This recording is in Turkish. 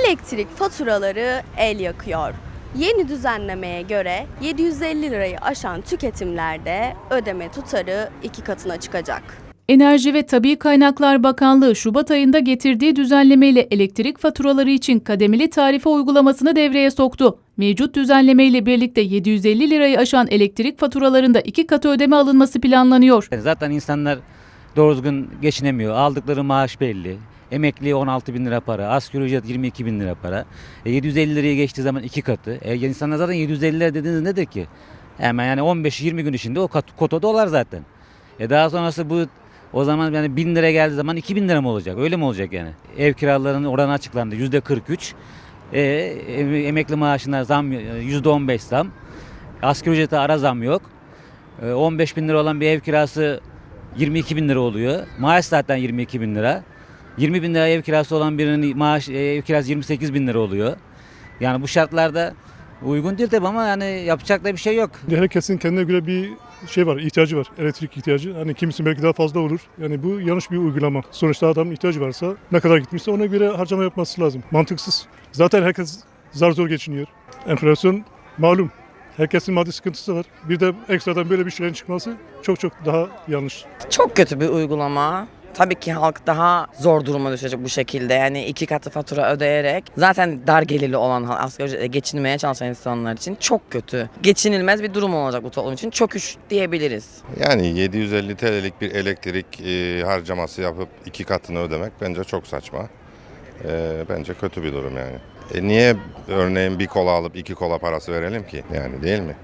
Elektrik faturaları el yakıyor. Yeni düzenlemeye göre 750 lirayı aşan tüketimlerde ödeme tutarı iki katına çıkacak. Enerji ve Tabi Kaynaklar Bakanlığı Şubat ayında getirdiği düzenlemeyle elektrik faturaları için kademeli tarife uygulamasını devreye soktu. Mevcut düzenlemeyle birlikte 750 lirayı aşan elektrik faturalarında iki katı ödeme alınması planlanıyor. Zaten insanlar doğru düzgün geçinemiyor. Aldıkları maaş belli. Emekli 16 bin lira para, asgari ücret 22 bin lira para. E, 750 liraya geçtiği zaman iki katı. E, insanlar zaten 750 lira dediğiniz nedir ki? Hemen yani 15-20 gün içinde o kat, kota dolar zaten. E daha sonrası bu o zaman yani 1000 lira geldiği zaman 2000 lira mı olacak? Öyle mi olacak yani? Ev kiralarının oranı açıklandı. yüzde 43. E, em- emekli maaşına zam yüzde 15 zam. Asgari ücrete ara zam yok. E, 15 bin lira olan bir ev kirası 22 bin lira oluyor. Maaş zaten 22 bin lira. 20 bin lira ev kirası olan birinin maaş e, ev kirası 28 bin lira oluyor. Yani bu şartlarda uygun değil tabii ama yani yapacak da bir şey yok. Herkesin kendine göre bir şey var, ihtiyacı var. Elektrik ihtiyacı. Hani kimisi belki daha fazla olur. Yani bu yanlış bir uygulama. Sonuçta adamın ihtiyacı varsa ne kadar gitmişse ona göre harcama yapması lazım. Mantıksız. Zaten herkes zar zor geçiniyor. Enflasyon malum. Herkesin maddi sıkıntısı var. Bir de ekstradan böyle bir şeylerin çıkması çok çok daha yanlış. Çok kötü bir uygulama. Tabii ki halk daha zor duruma düşecek bu şekilde. Yani iki katı fatura ödeyerek zaten dar gelirli olan asgari ücretle geçinmeye çalışan insanlar için çok kötü. Geçinilmez bir durum olacak bu toplum için. Çöküş diyebiliriz. Yani 750 TL'lik bir elektrik e, harcaması yapıp iki katını ödemek bence çok saçma. E, bence kötü bir durum yani. E, niye örneğin bir kola alıp iki kola parası verelim ki? Yani değil mi?